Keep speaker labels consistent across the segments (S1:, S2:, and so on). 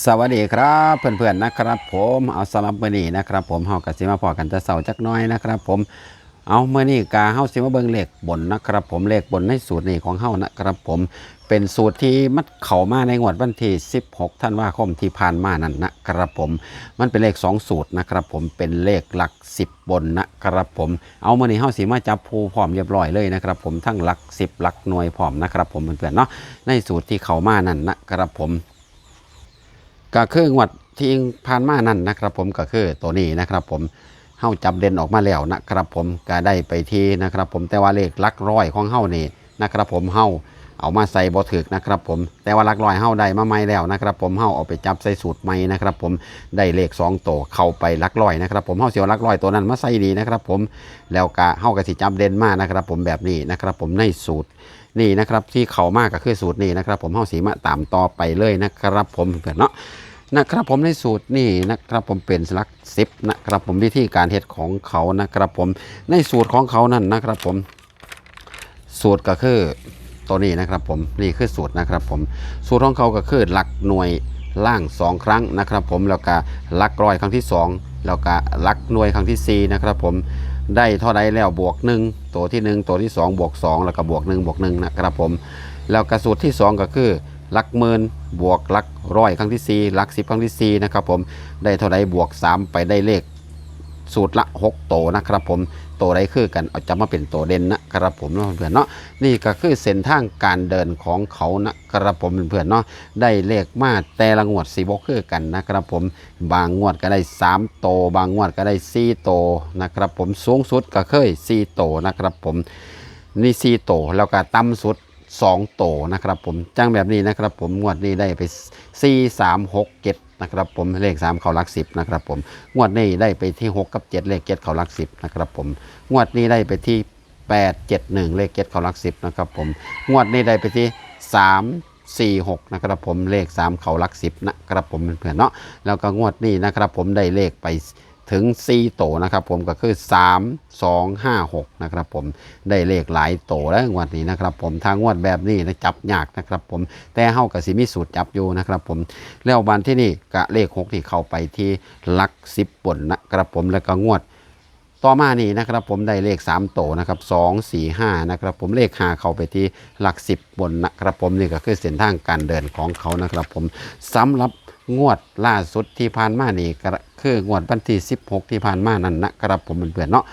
S1: สวัสดีครับเพื่อนๆนะครับ ผมเอาสำหรับมื้อนี้นะครับ ผมเฮากับสิมาพอกันแต่เสาจักน้อยนะครับ ผมเอาเมื้อนี้กาเฮาสิมาเบิ่งเลขบนนะครับ ผมเลขบนในสูตรนี้ของเฮานะครับ ผมเป็นสูตรที่มันเข้ามาในงวดวันที่ 16 ธันวาคมที่ผ่านมานั่นนะครับผม มันเป็นเลข 2 สูตรนะครับผมเป็นเลขหลัก 10 บนนะครับผม เอามื้อนี้เฮาสิมาจับผู้พร้อมเรียบร้อยเลยนะครับ ผมทั้งหลัก 10 หลักหน่วยพร้อมนะครับ ผมเพื่อนๆเนาะในสูตรที่เข้ามานั่นนะครับผม ก็คืองวดที่ผ่านมานั่นนะครับผมก็คือตัวนี้นะครับผมเฮาจับเด่นออกมาแล้วนะครับผมก็ได้ไปที่นะครับผมแต่ว่าเลขลักร้อยของเฮานี่นะครับผมเฮาเอามาใส่บ่ถึกนะครับผมแต่ว่าลักร้อยเฮาได้มาใหม่แล้วนะครับผมเฮาเอาไปจับใส่สูตรใหม่นะครับผมได้เลข2ตัวเข้าไปลักร้อยนะครับผมเฮาเสิเอาหลักร้อยตัวนั้นมาใส่ดีนะครับผมแล้วก็เฮาก็สิจับเด่นมานะครับผมแบบนี้นะครับผมในสูตร นี่นะครับที่เขามากก็คือสูตรนี้นะครับ ผมเฮาสีมาตามต่อไปเลยนะครับ ผมเพื่อนเนาะนะครับผมในสูตรนี่นะครับผมเป็นสลักซิปนะครับผมวิธีการเฮ็ดของเขานะครับผมในสูตรของเขานั่นนะครับผม สูตรก็คือตัวนี้นะครับผมนี่คือสูตรนะครับผมสูตรของเขาก็คือหลักหน่วยล่างสองครั้งนะครับ ผมแล้วก็ลักร้อยครั้งที่สองแล้วก็ลักหน่วยครั้งที่สี่นะครับผม ได้เท่าใดแล้วบวก 1 ตัวที่ 1 ตัวที่ 2 บวก 2 แล้วก็บวก 1 บวก1นะครับผม แล้วกระสูตรที่ 2 ก็คือหลักหมื่นบวกหลักร้อยครั้งที่4หลัก10 ครั้งที่4นะครับผมได้เท่าใดบวก 3 ไปได้เลข สูตรละ6โตนะครับผมโตวใดคือกันเอาจะมาเป็นโตเด่นนะครับผมเพื่อนเนาะนี่ก็คือเส้นทางการเดินของเขานะครับผมเพื่อนเนาะได้เลขมาแต่ละงวดสีบกคือกันนะครับผมบางงวดก็ได้ 3 โต บางงวดก็ได้ 4 โตนะครับผมสูงสุดก็เคย 4 โตนะครับผมนี่ 4 โตแล้วก็ต่ำสุด2โตนะครับผมจ้างแบบนี้นะครับผมงวดนี้ได้ไป 4 3 6 7 นะครับผมเลข 3 เขาลักสิบนะครับผมงวดนี้ได้ไปที่ 6 กับ 7 เลข7เขาลักสิบนะครับผมงวดนี้ได้ไปที่ 8 7 1 เลข7เขาลักสิบนะครับผมงวดนี้ได้ไปที่ 3 4 6นะครับผมเลข 3 เขาลักสิบนะครับผมเพื่อนเนาะแล้วก็งวดนี้นะครับผมได้เลขไป ถึง4โตนะครับผมก็คือ 3 2 5 6นะครับผมได้เลขหลายโตแล้วงวดนี้นะครับผมทางงวดแบบนี้นะจับยากนะครับผมแต่เฮากับสิมีสูตรจับอยู่นะครับผมแล้ววันที่นี่กะเลข6ที่เข้าไปที่หลัก10บนนะครับผมแล้วก็งวดต่อมานี่นะครับผมได้เลข 3 โตนะครับ2 4 5นะครับผมเลข5เข้าไปที่หลัก 10 บนนะครับผมนี่ก็คือเส้นทางการเดินของเขานะครับผมสำหรับ งวดล่าสุดที่ผ่านมานี่ก็คืองวดวันที่ 16 ที่ผ่านมานั่นนะครับผมเพื่อนๆเนาะ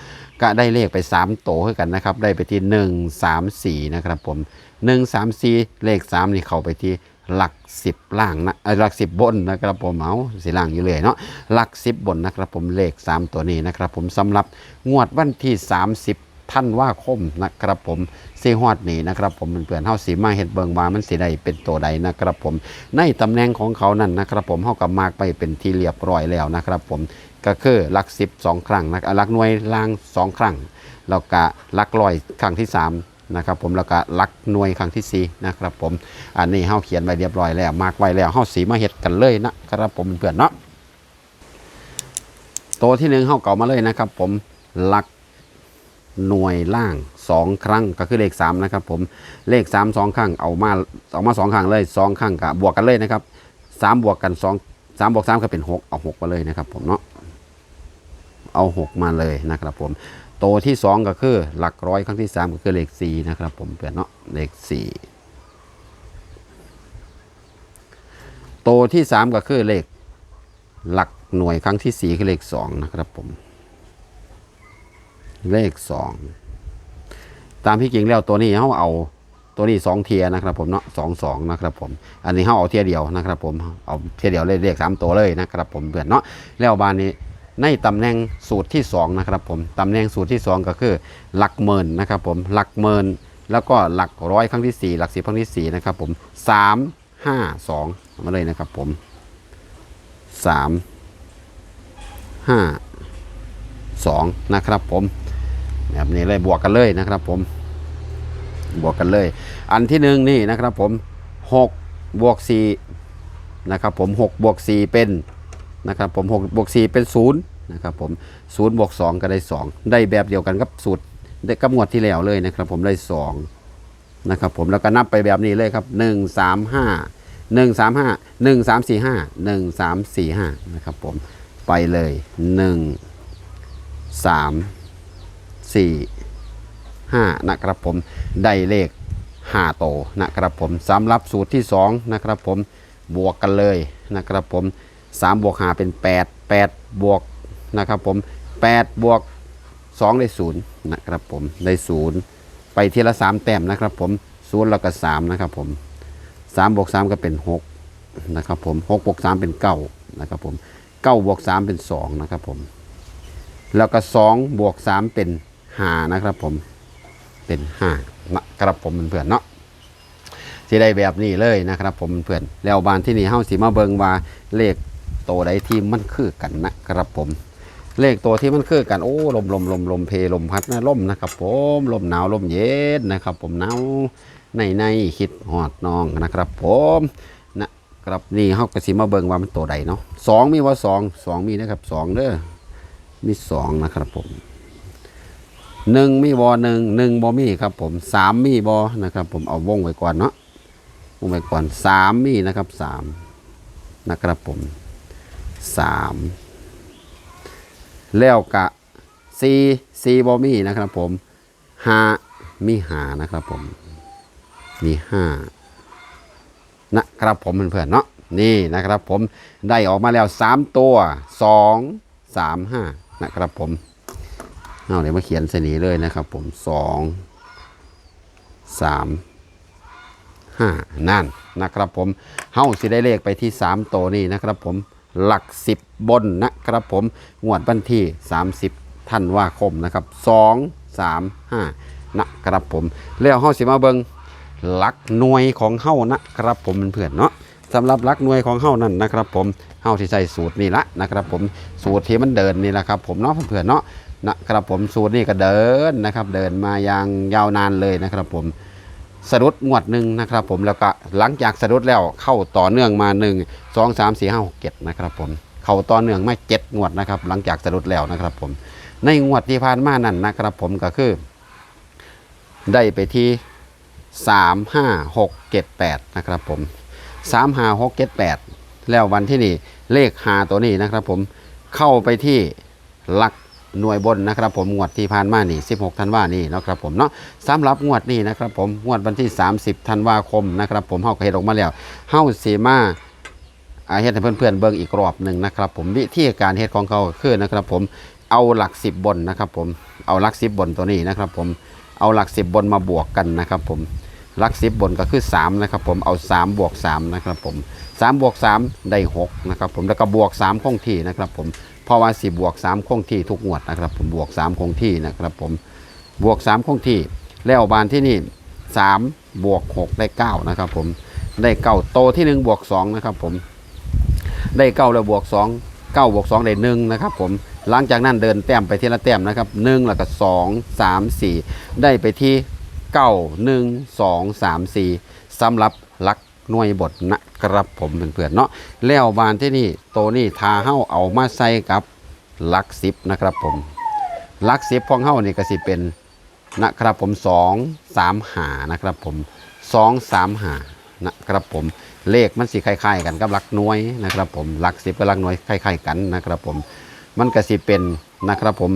S1: ก็ได้เลขไป 3 โตให้กันนะครับ ได้ไปที่ 1 3 4 นะครับผม 1 3 4 เลข 3 นี่เข้าไปที่หลัก 10 ล่างนะหลัก 10 บนนะครับผมเอาสิล่างอยู่เลยเนาะหลัก 10 บนนะครับผมเลข 3 ตัวนี้นะครับผมสำหรับงวดวันที่ 30 ท่านว่าคมนะครับผมซีฮอดนี่นะครับผมเพื่อนเฮาสีมาเฮ็ดเบิงว่ามันสิได้เป็นตัวใดนะครับผมในตำแหน่งของเขานั่นนะครับผมเฮากับมากไปเป็นที่เรียบร้อยแล้วนะครับผมก็คือลัก10 2ครั้งนะลักหน่วยล่าง2ครั้งแล้วก็ลักร้อยครั้งที่3นะครับผมแล้วก็ลักหน่วยครั้งที่4นะครับผมอันนี้เฮาเขียนไว้เรียบร้อยแล้วมากไว้แล้วเฮาสีมาเฮ็ดกันเลยนะครับผมเพื่อนเนาะตัวที่หนึ่งเฮาเก่ามาเลยนะครับผมลัก หน่วยล่าง 2 ครั้งก็คือเลข3นะครับผมเลข 3 2ครั้งเอามาเอามา2ครั้งเลย 2 ครั้งกับบวกกันเลยนะครับ3บวกกัน 2 3บวก3ก็เป็น 6 เอา 6 มาเลยนะครับผมเนาะเอา 6 มาเลยนะครับผมโตที่ 2 ก็คือหลักร้อยครั้งที่ 3 ก็คือเลข4นะครับผมเพื่อนเนาะเลข4โตที่ 3 ก็คือเลขหลักหน่วยครั้งที่ 4 คือเลข2นะครับผม เลข2ตามที่จริงแล้วตัวนี้เขาเอาตัวนี้2เทียนะครับผมเนาะสองสองนะครับผม อันนี้เขาเอาเทียเดียวนะครับผมเอาเทียเดียวเลยเลขสามตัวเลยนะครับผมเพื่อนเนาะแล้วบานนี้ในตำแหน่งสูตรที่2นะครับผมตำแหน่งสูตรที่ 2 ก็คือ หลักหมื่นนะครับผมหลักหมื่นแล้วก็หลักร้อยครั้งที่ 4 หลักสิบครั้งที่4นะครับผม3 5 2มาเลยนะครับผม 3 5 2 นะครับผม แบบนี้เลยบวกกันเลยนะครับผมบวกกันเลย อันที่หนึ่งนี่นะครับผม6บวก4นะครับผม6บวก4เป็นนะครับผม6บวก4เป็น0นะครับผม0บวก2ก็ได้2ได้แบบเดียวกันกับสูตรได้กับงวดที่แล้วเลยนะครับ ผมได้2นะครับผมแล้วก็นับไปแบบนี้เลยครับ1 3 5หนึ่งสามห้าหนึ่งสามสี่ห้าหนึ่งสามสี่ห้านะครับผมไปเลยหนึ่งสาม สี่ห้านะครับผมได้เลขห้าโตนะครับผมสำหรับสูตรที่สองนะครับผมบวกกันเลยนะครับผมสามบวกห้าเป็นแปดแปดบวกนะครับผมแปดบวกสองได้ศูนย์นะครับผมได้ศูนย์ไปทีละสามแต้มนะครับผมศูนย์แล้วก็สามนะครับผมสามบวกสามก็เป็นหกนะครับผมหกบวกสามเป็นเก้านะครับผมเก้าบวกสามเป็นสองนะครับผมแล้วก็สองบวกสามเป็น หานะครับผมเป็นหานะครับผมเพื่อนเนาะสิได้แบบนี้เลยนะครับ ผมเพื่อนแล้วบานที่นี่เฮาสิมาเบิงว่าเลขโตวใดที่มันคือกันนะครับผม เลขตัวที่มันคือกันโอ้ลมลมลมลมเพลมพัดนะลมนะครับ ผมลมหนาวลมเย็นนะครับ ผมหนาวในในคิดหอดนองนะครับ ผมนะครับนี่เฮากระสิมาเบิงว่ามันตัวใดเนาะสองมีว่าสองสองมีนะครับสองเด้อมีสองนะครับผม หนึ่งมีบอหนึ่งหนึ่งบอมีครับผมสามมีบอนะครับ ผมเอาวงไว้ก่อนเนาะวงไว้ก่อนสามมีนะครับสามนะครับผมสามแล้วกะสี่สี่บอมีนะครับผมห้ามีหานะครับผมมีห้านะครับผมเพื่อนๆเนาะนี่นะครับผมได้ออกมาแล้วสามตัวสองสามห้านะครับผม เอาเดี๋ยวมาเขียนเสนีเลยนะครับ ผมสองสามห้านั่นนะครับผมเฮ้าสิได้เลขไปที่สามตัวนี่นะครับ ผมหลักสิบบนนะครับ ผมงวดวันที่30ธันวาคมนะครับสองสามห้านะครับผมแล้วเฮ้าสิมาเบิงหลักหน่วยของเฮ้านะครับผมเพื่อนเนาะสำหรับหลักหน่วยของเฮ้านั่นนะครับ ผมเฮ้าที่ใส่สูตรนี่ละนะครับ ผมสูตรที่มันเดินนี่แหละครับ ผมเนาะเพื่อนเนาะ นะครับผมสูตรนี่ก็เดินนะครับ เดินมาอย่างยาวนานเลยนะครับ ผมสะดุดงวดหนึ่งนะครับ ผมแล้วก็หลังจากสะดุดแล้วเข้าต่อเนื่องมา1 2 3 4 5 6 7นะครับผมเข้าต่อเนื่องมา7งวดนะครับ หลังจากสะดุดแล้วนะครับ ผม ในงวดที่ผ่านมานั่นนะครับ ผมก็คือ ได้ไปที่สามห้าหกเจ็ดแปดนะครับผมสามห้าหกเจ็ดแปดแล้ววันที่นี่เลขหาตัวนี้นะครับ ผมเข้าไปที่หลัก หน่วยบนนะครับผมงวดที่ผ่านมานี่16ธันวานี่นะครับผมเนาะสำหรับงวดนี้นะครับผมงวดวันที่ 30ธันวาคมนะครับผมเฮาก็เฮ็ดออกมาแล้วเฮาสีมาอาเฮ็ดให้เพื่อนๆเบิ่งอีกรอบหนึ่งนะครับผมวิธีการเฮ็ดของเขาคือนะครับผมเอาหลัก 10 บนนะครับผมเอาหลัก 10 บนตัวนี้นะครับผมเอาหลักสิบบนมาบวกกันนะครับผมหลักสิบบนก็คือ3นะครับผมเอา 3 บวก3นะครับผม3บวก3ได้6นะครับผมแล้วก็บวก3คงที่นะครับผม เพราะว่าสิบวก3คงที่ทุกงวดนะครับ ผมบวก3คงที่นะครับ ผมบวก3คงที่ แล้วบานที่นี่3บวก6ได้9นะครับ ผมได้เก้าโตที่1บวก2นะครับ ผมได้เก้าแล้วบวกสองเก้าบวกสองได้หนึ่งนะครับ ผมหลังจากนั้นเดินแต้มไปทีละแต้มนะครับหนึ่งแล้วก็สองสามสี่ได้ไปที่เก้าหนึ่งสองสามสี่สำหรับหลัก หน่วยบทนะครับผมเพื่อนๆเนาะแล้วบานที่นี่โตนี่ทาเฮ้าเอามาใส่กับลักสิบนะครับผมลักสิบของเฮ้านี่ก็สิเป็นนะครับผมสองสามหานะครับผมสองสามหานะครับผมเลขมันสิคล้ายๆกันกับหลักหน่วยนะครับผมหลักสิบกับหลักหน่วยคล้ายๆกันนะครับผมมันก็สิเป็นนะครับผม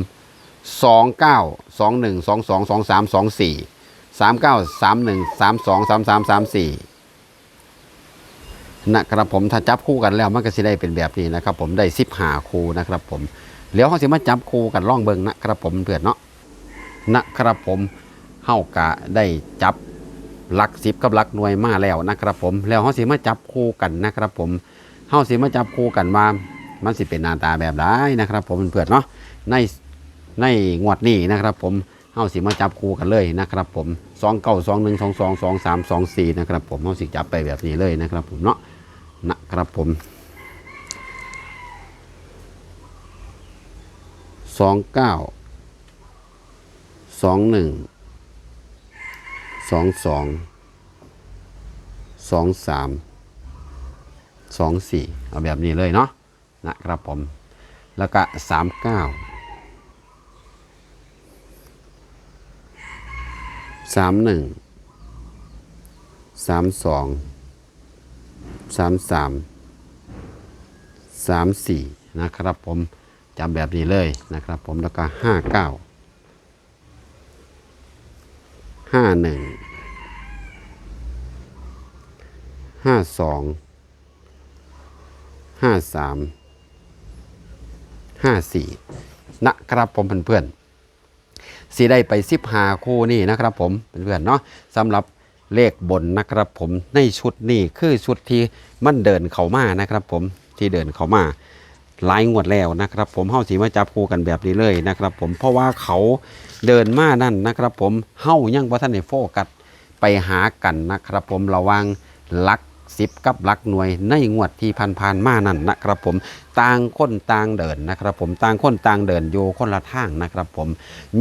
S1: สองเก้าสองหนึ่งสองสองสองสามสองสี่สามเก้าสามหนึ่งสามสองสามสามสามสี่ นะครับผมถ้าจับคู่กันแล้วมันก็สิได้เป็นแบบนี้นะครับผมได้สิบหาคู่นะครับผมเดี๋ยวเขาสิมาจับคู่กันล่องเบิงนะครับผมเพื่อนเนาะนะครับผมเฮากะได้จับหลักสิบกับหลักหน่วยมาแล้วนะครับผมแล้วเฮาสิมาจับคู่กันนะครับผมเฮาสิมาจับคู่กันมามันสิเป็นหน้าตาแบบใดนะครับผมเพื่อนเนาะในในงวดนี้นะครับผมเฮาสิมาจับคู่กันเลยนะครับผมสองเก้าสองหนึ่งสองสองสองสามสองสี่นะครับผมเฮาสิจับไปแบบนี้เลยนะครับผมเนาะ นะครับผมสองเก้าสองหนึ่งสองสองสองสามสองสี่เอาแบบนี้เลยเนาะนะครับผม แล้วก็สามเก้าสามหนึ่งสามสอง สามสามสามสี่นะครับผมจำแบบนี้เลยนะครับผมแล้วก็ห้าเก้าห้าหนึ่งห้าสองห้าสามห้าสี่นะครับผมเพื่อนๆสีได้ไปสิบหาคู่นี่นะครับผมเพื่อนๆเนาะสำหรับ เลขบนนะครับผมในชุดนี้คือชุดที่มันเดินเข้ามานะครับผมที่เดินเข้ามาหลายงวดแล้วนะครับ ผมเฮาสีมาจับคู่กันแบบนี้เลยนะครับ ผมเพราะว่าเขาเดินมานั่นนะครับ ผมเฮายังบ่ทันในโฟกัสไปหากันนะครับ ผมระวังลัก สิบกับหลักหน่วยในงวดที่ผ่านๆมานั่นนะครับผมต่างคนต่างเดินนะครับผมต่างคนต่างเดินอยู่คนละทางนะครับผม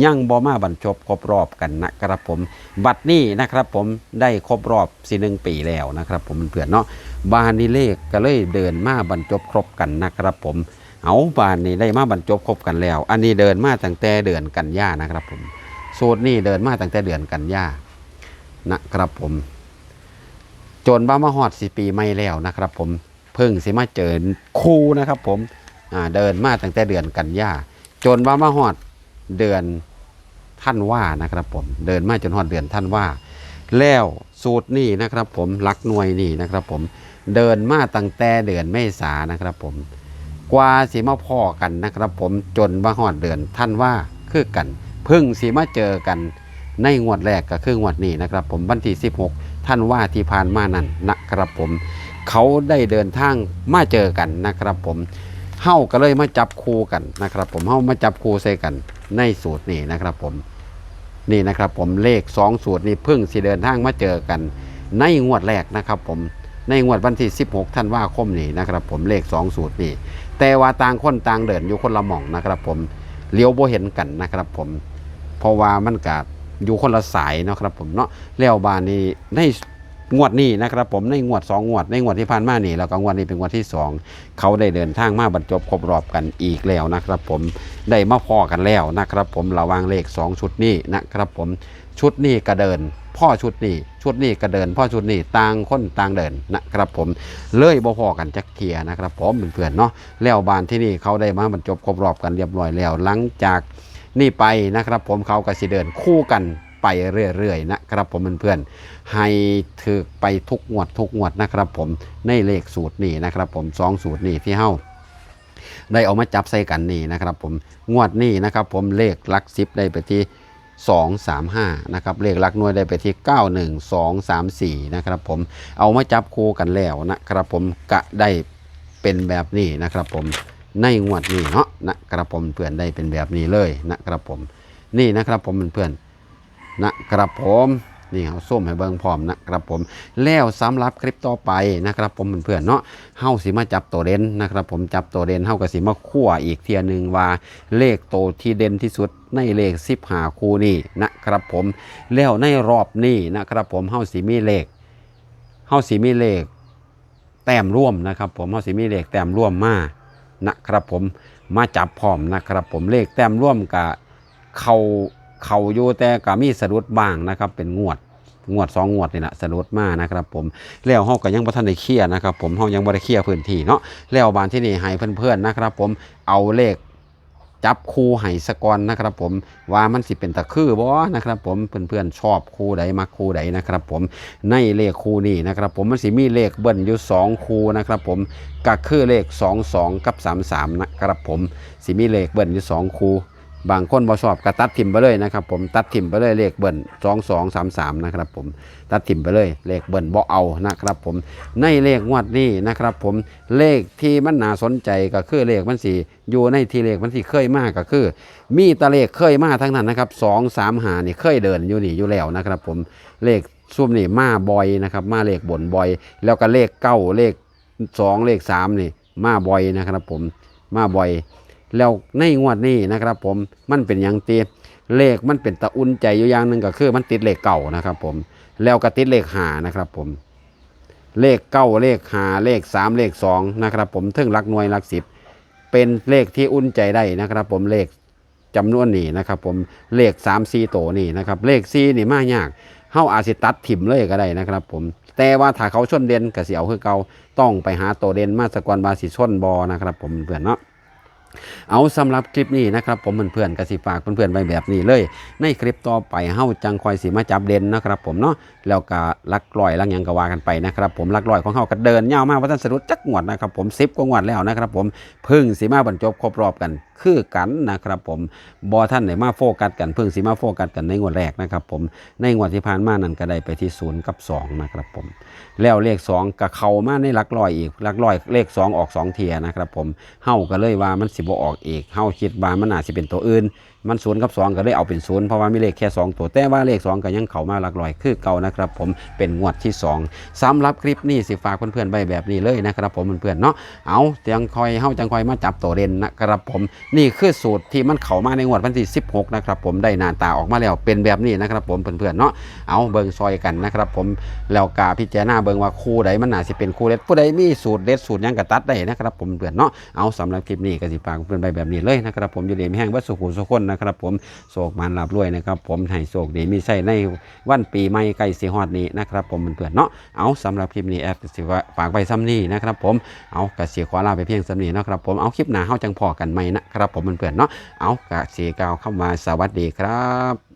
S1: ยังบ่มาบรรจบครบรอบกันนะครับผมบัดนี้นะครับผมได้ครบรอบสี่หนึ่งปีแล้วนะครับผมเพื่อนเนาะบานนี้เลขก็เลยเดินมาบรรจบครบกันนะครับผมเอาบานนี้ได้มาบรรจบครบกันแล้ว อันนี้เดินมาตั้งแต่เดือนกันยานะครับผมสูตรนี้เดินมาตั้งแต่เดือนกันยานะครับผม จนบ้ามาฮอดสิปีไม่แล้วนะครับ ผมเพิ่งสิมาเจอคู่นะครับ ผมเดินมาตั้งแต่เดือนกันยาจนบ้ามาฮอดเดือนท่านว่านะครับ ผมเดินมาจนฮอดเดือนท่านว่า แล้วสูตรนี่นะครับ ผมลักหน่วยนี่นะครับ ผมเดินมาตั้งแต่เดือนเมษานะครับ ผมกว่าสีมาพ่อกันนะครับ ผมจนมาฮอดเดือนท่านว่าคือกัน พึ่งสีมาเจอกันในงวดแรกก็คืองวดนี้นะครับ ผมวันที่16 ท่านว่าที่ผ่านมานั่นนะครับผม เขาได้เดินทางมาเจอกันนะครับผมเฮาก็เลยมาจับคู่กันนะครับ ผมเฮามาจับคู่ใส่กันในสูตรนี้นะครับผมนี่นะครับผมเลข 2 สูตรนี้เพิ่งสิเดินทางมาเจอกัน ในงวดแรกนะครับ ผมในงวดวันที่ 16 ท่านว่าคมนี้นะครับ ผมเลข 2 สูตรนี้แต่ว่าต่างคนต่างเดินอยู่คนละหม่องนะครับ ผมเลี้ยวโบเห็นกันนะครับ ผมเพราะว่ามันกับ อยู่คนละสายเนาะครับผมเนาะแล้วบานนี้ในงวดนี้นะครับผมในงวดสองงวด ในงวดที่ผ่านมานี่แล้วก็งวดนี้เป็นงวดที่สองเขาได้เดินทางมาบรรจบครบรอบกันอีกแล้วนะครับ ผมได้มาพอกันแล้วนะครับ ผมระวางเลข 2 ชุดนี้นะครับ ผมชุดนี้ก็เดิน พ่อชุดนี้ชุดนี้ก็เดิน พ่อชุดนี้ต่างคนต่างเดินนะครับ ผมเลยบ่พอกันจักเทียนะครับ ผมเพื่อนๆเนาะแล้วบานที่นี่เขาได้มาบรรจบครบรอบกันเรียบร้อยแล้ว หลังจาก นี่ไปนะครับผมเขาก็สิเดินคู่กันไปเรื่อยๆนะครับผมเพื่อนๆให้ถือไปทุกงวดทุกงวดนะครับผมในเลขสูตรนี้นะครับผมสองสูตรนี้ที่เฮ้าได้เอามาจับใส่กันนี่นะครับผมงวดนี้นะครับผมเลขลักสิบได้ไปที่ 2 3 5นะครับเลขลักหน่วยได้ไปที่ 9 1 2 3 4นะครับผมเอามาจับคู่กันแล้วนะครับผมกะได้เป็นแบบนี้นะครับผม ในงวดนี้เนาะนะครับผมเพื่อนได้เป็นแบบนี้เลยนะครับผม นี่นะครับผมเพื่อนๆนะครับผมนี่เอาส้มให้เบิ่งพร้อมนะครับผมแล้วสำหรับคลิปต่อไปนะครับ ผมเพื่อนๆเนาะเฮาสิมาจับตัวเด่นนะครับ ผมจับตัวเด่นเฮาก็สิมาคั่วอีกเทียหนึ่งว่าเลขโตที่เด่นที่สุดในเลขสิบหาคูนี่นะครับผมแล้วในรอบนี้นะครับ ผมเฮาสิมีเลขเฮาสิมีเลขแต้มร่วมนะครับ ผมเฮาสิมีเลขแต้มร่วมมา นะครับผมมาจับพร้อมนะครับผมเลขแต้มร่วมกับเขาเขาอยู่แต่ก็มีสะดุดบ้างนะครับ เป็นงวดงวดสองงวดนี่แหละสรุปมานะครับผมแล้วเฮาก็ยังบ่ทันได้เคลียร์นะครับผมเฮายังบ่ได้เคลียร์พื้นที่เนาะแล้วบานที่นี่ให้เพื่อนๆนะครับผมเอาเลข จับคู่ไห้สกอนนะครับผมว่ามันสิเป็นตะคือบ่นะครับผมเพื่อนๆชอบคู่ใดมาคู่ใดนะครับผมในเลขคู่นี้นะครับผมมันสิมีเลขเบิ้ลอยู่สองคู่นะครับผมก็คือเลข 22 กับ 33 นะครับผมสิมีเลขเบิ้ลอยู่สองคู่ บางคนบ่ชอบก็ตัดถิ่มไปเลยนะครับผมตัดถิ่มไปเลยเลขเบิ้ลสองสองสามสามนะครับผมตัดถิ่มไปเลยเลขเบิ้ลบ่เอานะครับผมในเลขงวดนี้นะครับผมเลขที่มันน่าสนใจก็คือเลขมันสีอยู่ในที่เลขมันสีเคยมากก็คือ มีตะเลขเคยมาทั้งนั้นนะครับสองสามหานี่เคยเดินอยู่นี่อยู่แล้วนะครับผมเลขซุ่มนี่มาบอยนะครับมาเลขบนบอย แล้วก็เลขเก้าเลขสองเลขสามนี่มาบอยนะครับผมมาบอย แล้วในงวดนี้นะครับ ผมมันเป็นอย่างตีเลขมันเป็นตะอุ่นใจอยู่อย่างหนึ่งก็คือ มันติดเลขเก่านะครับ ผมแล้วก็ติดเลขหานะครับ ผม เลขเก้าเลขหาเลขสามเลขสองนะครับ ผมถึงหลักหน่วยหลักสิบเป็นเลขที่อุ่นใจได้นะครับ ผมเลขจำนวนนี้นะครับ ผมเลขสามสี่โตนี่นะครับ เลขสี่นี่มากยากเฮาอาจสิตัดถิ่มเลยก็ได้นะครับ ผมแต่ว่าถ้าเขาชนเด่นก็สิเอาคือเก่าต้องไปหาโตเด่นมาสกอนบาสิชนบอนะครับ ผมเพื่อนเนาะ เอาสำหรับคลิปนี้นะครับผมเพื่อนๆกสิฝากเพื่อนๆไปแบบนี้เลย ในคลิปต่อไปเฮ้าจังคอยสีมาจับเด่นนะครับผมเนาะแล้วก็ลักลอยลักยังกว่ากันไปนะครับผมลักลอยของเฮาก็เดินยาวมากว่าท่านสรุปจักงวดนะครับผมสิบกวางวดแล้วนะครับผมพึ่งสีมาบรรจบครบรอบกันคือกันนะครับผมบอท่านไหนมาโฟกัสกันพึ่งสีมาโฟกัสกันในงวดแรกนะครับผมในงวดที่ผ่านมานั่นก็ได้ไปที่ศูนย์กับสองนะครับผมแล้วเลขสองก็เข้ามาในลักลอยอีกลักลอยเลขสองออกสองเทียนะครับผมเฮาก็เลยว่ามันสิบ่ออกเอกเฮาคิดว่ามันน่าสิเป็นตัวอื่น มันศูนย์กับสองก็เลยเอาเป็นศูนย์เพราะว่ามีเลขแค่สองตัว แต่ว่าเลขสองก็ยังเข้ามาหลักลอยคือเก่านะครับ ผมเป็นงวดที่สองสำหรับคลิปนี้สิฝากเพื่อนๆไว้แบบนี้เลยนะครับ ผมเพื่อนๆเนาะเอาจังคอยเฮาจังคอยมาจับตัวเด่นนะครับผมนี่คือสูตรที่มันเข้ามาในงวดวันที่ 16 นะครับ ผมได้หน้าตาออกมาแล้วเป็นแบบนี้นะครับผมเพื่อนๆเนาะเอาเบิ่งซอยกันนะครับ ผมแล้วกาพิจารณาเบิ่งว่าคู่ใดมันน่าสิเป็นคู่เด็ดผู้ใดมีสูตรเด็ดสูตรยังก็ตัดได้นะครับ ผมเพื่อนเนาะเอาสำหรับคลิปนี้ก็สิฝากเพื่อนไปแบบนี้เลยนะครับผมอยู่ดีมีแห้งวัดสุขุสุขคนนะครับผมโศกมันลาบรวยนะครับผมให้โศกดีมีใส่ในวันปีใหม่ใกล้สิฮอดนี้นะครับผมเพื่อนเนาะเอาสำหรับคลิปนี้แอดสิว่าฝากไปซ้ำนี่นะครับผมเอากระเสียขอลาไปเพียงซ้ำนี่นะครับผมเอาคลิปหน้าเฮาจังพอกันไหมนะครับผมเพื่อนเนาะเอากระเสียกล่าวเข้ามาสวัสดีครับ